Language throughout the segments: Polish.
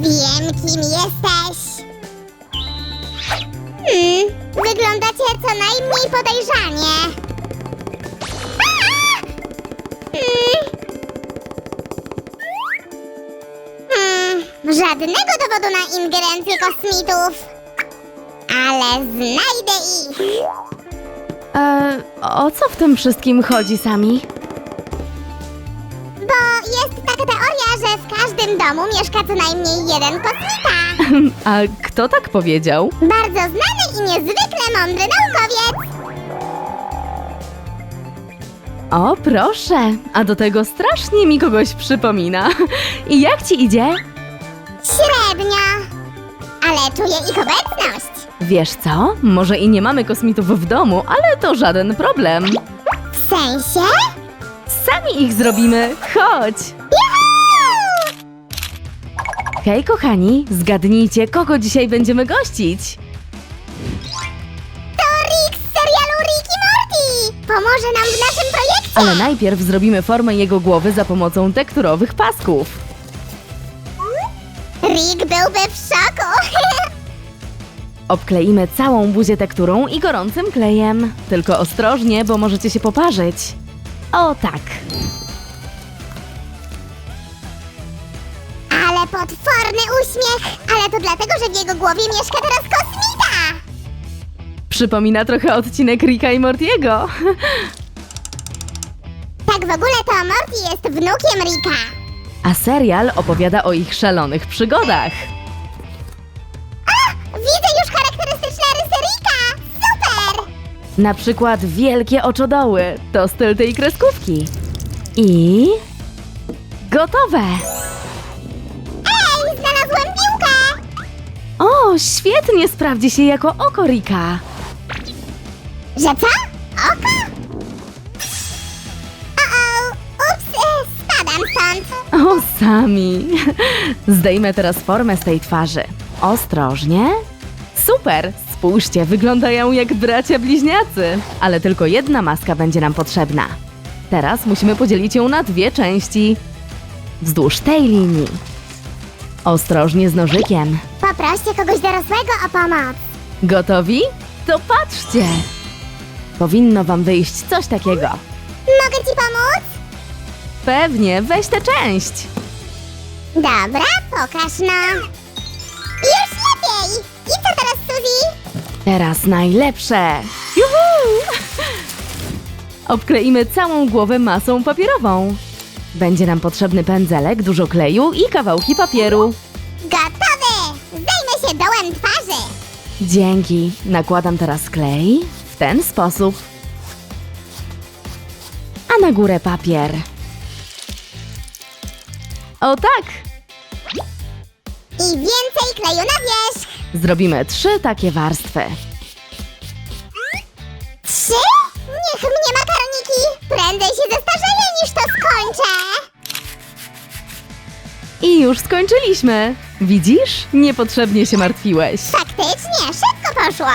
Wiem, kim jesteś. Hmm, wyglądacie co najmniej podejrzanie. Hmm. Hmm, żadnego dowodu na ingerencję kosmitów. Ale znajdę ich. E, o co w tym wszystkim chodzi, Sami? Jest taka teoria, że w każdym domu mieszka co najmniej jeden kosmita. A kto tak powiedział? Bardzo znany i niezwykle mądry naukowiec. O, proszę, a do tego strasznie mi kogoś przypomina. I jak ci idzie? Średnio. Ale czuję ich obecność. Wiesz co? Może i nie mamy kosmitów w domu, ale to żaden problem. W sensie? Sami ich zrobimy. Chodź! Juhu! Hej, kochani, zgadnijcie, kogo dzisiaj będziemy gościć? To Rick z serialu Rick i Morty. Pomoże nam w naszym projekcie. Ale najpierw zrobimy formę jego głowy za pomocą tekturowych pasków. Rick byłby w szoku. Obkleimy całą buzię tekturą i gorącym klejem. Tylko ostrożnie, bo możecie się poparzyć. O tak. Ale potworny uśmiech. Ale to dlatego, że w jego głowie mieszka teraz kosmita. Przypomina trochę odcinek Ricka i Mortiego. Tak w ogóle to Morty jest wnukiem Ricka. A serial opowiada o ich szalonych przygodach. Na przykład wielkie oczodoły. To styl tej kreskówki. I... Gotowe! Ej, znalazłem piłkę. O, świetnie sprawdzi się jako oko Rika. Że co? Oko? O-o, ups, spadam stąd. O, sami. Zdejmę teraz formę z tej twarzy. Ostrożnie. Super! Spójrzcie, wyglądają jak bracia bliźniacy. Ale tylko jedna maska będzie nam potrzebna. Teraz musimy podzielić ją na dwie części. Wzdłuż tej linii. Ostrożnie z nożykiem. Poproście kogoś dorosłego o pomoc. Gotowi? To patrzcie! Powinno wam wyjść coś takiego. Mogę ci pomóc? Pewnie, weź tę część. Dobra, pokaż no. Teraz najlepsze! Juhu! Obkleimy całą głowę masą papierową. Będzie nam potrzebny pędzelek, dużo kleju i kawałki papieru. Gotowy! Zdejmę się dołem twarzy. Dzięki. Nakładam teraz klej w ten sposób. A na górę papier. O tak! I więcej kleju na wierzch. Zrobimy trzy takie warstwy. Trzy? Niech mnie makaroniki. Prędzej się zestarzeję niż to skończę. I już skończyliśmy. Widzisz? Niepotrzebnie się martwiłeś. Faktycznie, szybko poszło.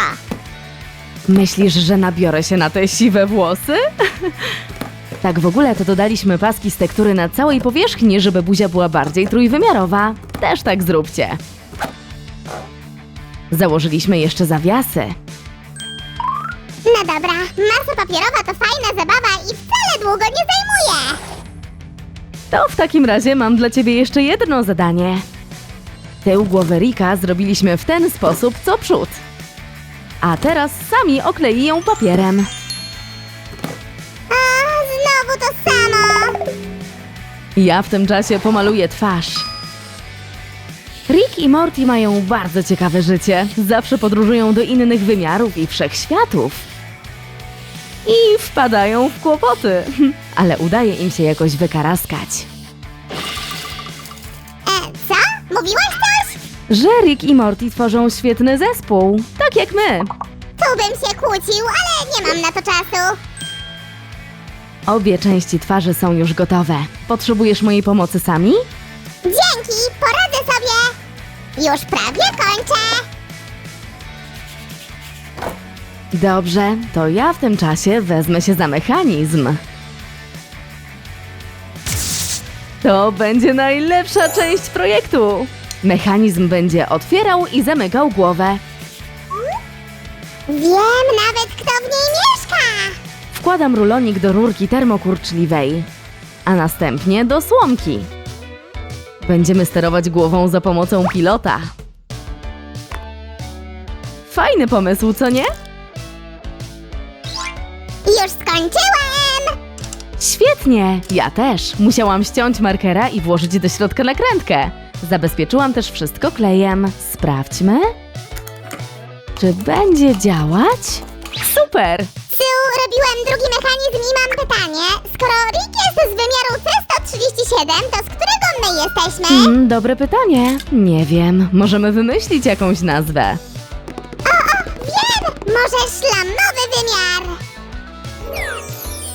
Myślisz, że nabiorę się na te siwe włosy? tak w ogóle to dodaliśmy paski z tektury na całej powierzchni, żeby buzia była bardziej trójwymiarowa. Też tak zróbcie. Założyliśmy jeszcze zawiasy. No dobra, masa papierowa to fajna zabawa i wcale długo nie zajmuje. To w takim razie mam dla ciebie jeszcze jedno zadanie. Tył głowy Rika zrobiliśmy w ten sposób co przód. A teraz sami oklei ją papierem. O, znowu to samo. Ja w tym czasie pomaluję twarz. Rick i Morty mają bardzo ciekawe życie. Zawsze podróżują do innych wymiarów i wszechświatów. I wpadają w kłopoty, ale udaje im się jakoś wykaraskać. E, co? Mówiłaś coś? Że Rick i Morty tworzą świetny zespół, tak jak my. Tu bym się kłócił, ale nie mam na to czasu. Obie części twarzy są już gotowe. Potrzebujesz mojej pomocy sami? Dzięki. Już prawie kończę. Dobrze, to ja w tym czasie wezmę się za mechanizm. To będzie najlepsza część projektu. Mechanizm będzie otwierał i zamykał głowę. Wiem nawet, kto w niej mieszka. Wkładam rulonik do rurki termokurczliwej, a następnie do słomki. Będziemy sterować głową za pomocą pilota. Fajny pomysł, co nie? Już skończyłem. Świetnie! Ja też. Musiałam ściąć markera i włożyć do środka nakrętkę. Zabezpieczyłam też wszystko klejem. Sprawdźmy. Czy będzie działać? Super! Su, robiłem drugi mechanizm i mam pytanie. Skoro Rick jest z wymiaru C137, to jesteśmy? Mm, dobre pytanie. Nie wiem. Możemy wymyślić jakąś nazwę. Wiem! Może szlamowy wymiar.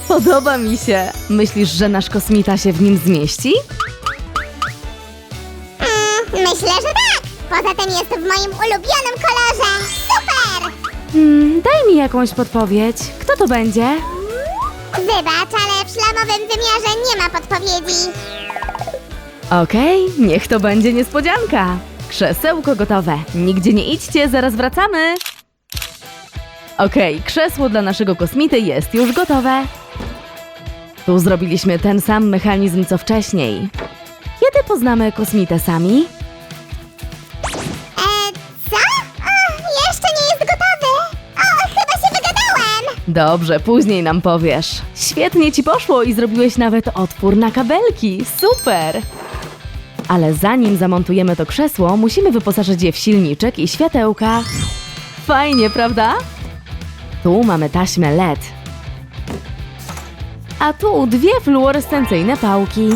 Podoba mi się. Myślisz, że nasz kosmita się w nim zmieści? Mm, myślę, że tak. Poza tym jest w moim ulubionym kolorze. Super! Mm, daj mi jakąś podpowiedź. Kto to będzie? Wybacz, ale w szlamowym wymiarze nie ma podpowiedzi. Okej, niech to będzie niespodzianka. Krzesełko gotowe. Nigdzie nie idźcie, zaraz wracamy. Okej, krzesło dla naszego kosmity jest już gotowe. Tu zrobiliśmy ten sam mechanizm co wcześniej. Kiedy poznamy kosmitę sami? E, co? O, jeszcze nie jest gotowy. O, chyba się wygadałem. Dobrze, później nam powiesz. Świetnie ci poszło i zrobiłeś nawet otwór na kabelki. Super! Ale zanim zamontujemy to krzesło, musimy wyposażyć je w silniczek i światełka. Fajnie, prawda? Tu mamy taśmę LED. A tu dwie fluorescencyjne pałki.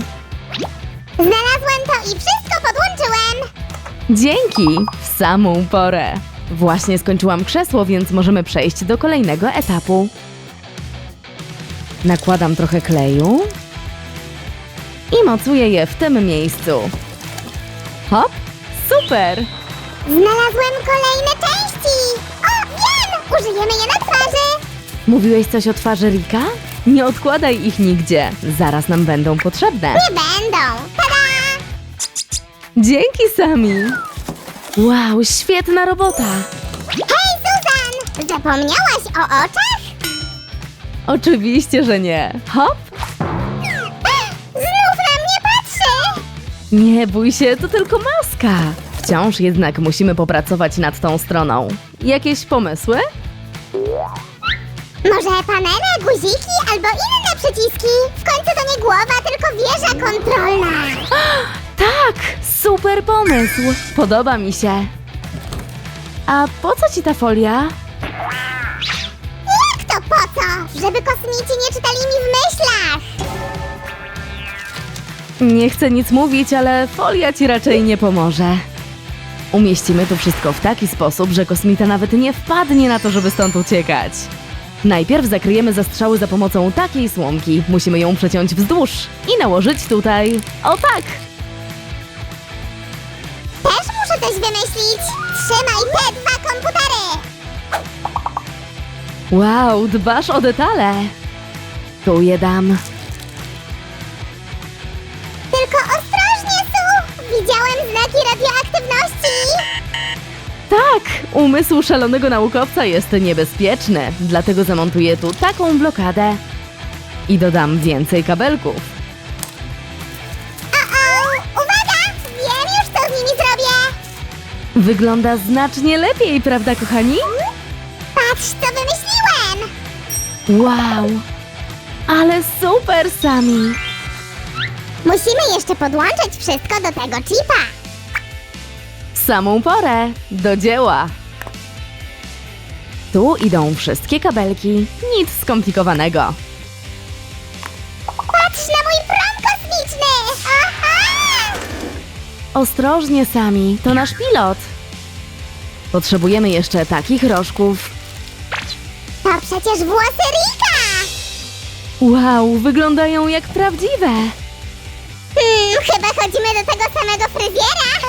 Znalazłem to i wszystko podłączyłem. Dzięki! W samą porę. Właśnie skończyłam krzesło, więc możemy przejść do kolejnego etapu. Nakładam trochę kleju i mocuję je w tym miejscu. Hop! Super! Znalazłem kolejne części. O, wiem! Użyjemy je na twarzy. Mówiłeś coś o twarzy Rika? Nie odkładaj ich nigdzie. Zaraz nam będą potrzebne. Nie będą. Tada! Dzięki, Sami! Wow, świetna robota! Hej, Susan! Zapomniałaś o oczach? Oczywiście, że nie. Hop! Nie bój się, to tylko maska. Wciąż jednak musimy popracować nad tą stroną. Jakieś pomysły? Może panele, guziki albo inne przyciski? W końcu to nie głowa, tylko wieża kontrolna. Tak! Super pomysł! Podoba mi się. A po co ci ta folia? Jak to po co? Żeby kosmici nie czytali mi w myślach. Nie chcę nic mówić, ale folia ci raczej nie pomoże. Umieścimy to wszystko w taki sposób, że kosmita nawet nie wpadnie na to, żeby stąd uciekać. Najpierw zakryjemy zastrzały za pomocą takiej słomki. Musimy ją przeciąć wzdłuż i nałożyć tutaj. O tak! Też muszę coś wymyślić. Trzymaj te dwa komputery. Wow, dbasz o detale. Tu je dam. Tak, umysł szalonego naukowca jest niebezpieczny, dlatego zamontuję tu taką blokadę. I dodam więcej kabelków. O-o! Uwaga! Wiem już, co z nimi zrobię! Wygląda znacznie lepiej, prawda, kochani? Patrz, co wymyśliłem! Wow! Ale super, Sami! Musimy jeszcze podłączyć wszystko do tego chipa. Samą porę, do dzieła! Tu idą wszystkie kabelki, nic skomplikowanego. Patrz na mój prom kosmiczny! Aha! Ostrożnie, Sami, to nasz pilot. Potrzebujemy jeszcze takich rożków. To przecież włosy Rika! Wow, wyglądają jak prawdziwe. Hmm, chyba chodzimy do tego samego fryzjera.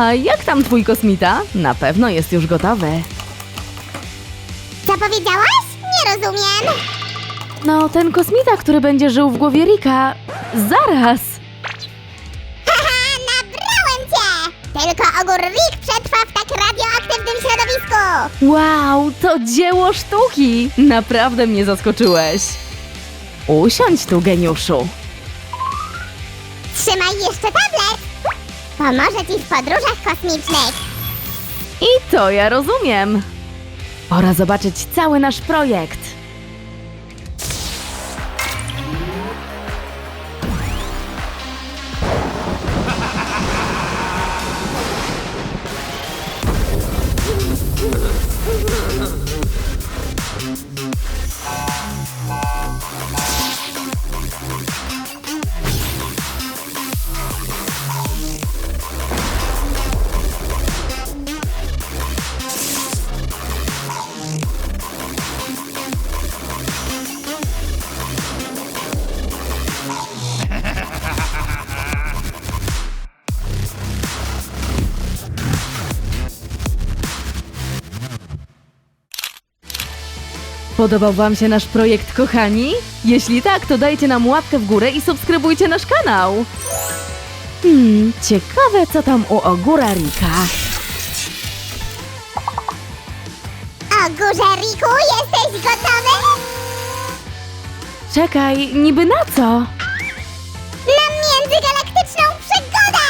A jak tam twój kosmita? Na pewno jest już gotowy. Co powiedziałaś? Nie rozumiem. No, ten kosmita, który będzie żył w głowie Rika. Zaraz! Haha, nabrałem cię! Tylko ogór Rick przetrwa w tak radioaktywnym środowisku. Wow, to dzieło sztuki! Naprawdę mnie zaskoczyłeś. Usiądź tu, geniuszu. Trzymaj jeszcze tablet. Pomoże ci w podróżach kosmicznych. I to ja rozumiem. Pora zobaczyć cały nasz projekt. Podobał Wam się nasz projekt, kochani? Jeśli tak, to dajcie nam łapkę w górę i subskrybujcie nasz kanał. Hmm, ciekawe co tam u ogóra Rika. Ogórze Riku, jesteś gotowy? Czekaj, niby na co? Na międzygalaktyczną przygodę!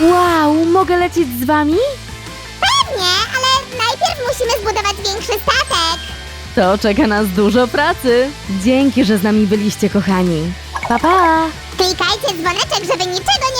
Wow, mogę lecieć z Wami? Pewnie, ale najpierw musimy zbudować większy statek. To czeka nas dużo pracy. Dzięki, że z nami byliście, kochani. Pa, pa! Klikajcie dzwoneczek, żeby niczego.